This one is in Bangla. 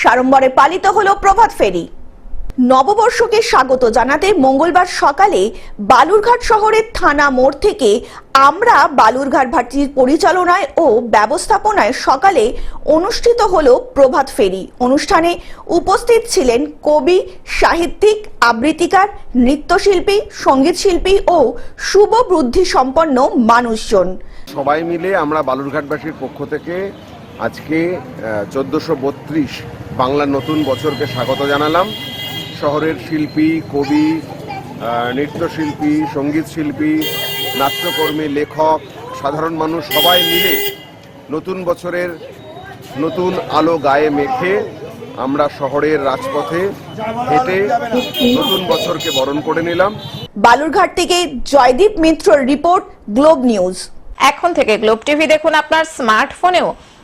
সাড়ম্বরে পালিত হলো প্রভাত ফেরি। নববর্ষকে স্বাগত জানাতে মঙ্গলবার সকালে বালুরঘাট শহরের থানা মোড় থেকে আমরা বালুরঘাট ভাটির পরিচালনায় ও ব্যবস্থাপনায় সকালে অনুষ্ঠিত হল প্রভাত ফেরি। অনুষ্ঠানে উপস্থিত ছিলেন কবি, সাহিত্যিক, আবৃত্তিকার, নৃত্যশিল্পী, সঙ্গীতশিল্পী ও শুভ বুদ্ধি সম্পন্ন মানুষজন। সবাই মিলে আমরা বালুরঘাটবাসীর পক্ষ থেকে আজকে চোদ্দোশো বত্রিশ বাংলার নতুন বছরকে স্বাগত জানালাম। শহরের শিল্পী কবি নৃত্যশিল্পী সংগীত শিল্পী নাট্যকর্মী লেখক সাধারণ মানুষ সবাই মিলে নতুন বছরের নতুন আলো গায়ে মেখে আমরা শহরের রাজপথে হেঁটে নতুন বছরকে বরণ করে নিলাম। বালুরঘাট থেকে জয়দীপ মিত্রর রিপোর্ট গ্লোব নিউজ। এখন থেকে গ্লোব টিভি দেখুন আপনার স্মার্টফোনেও।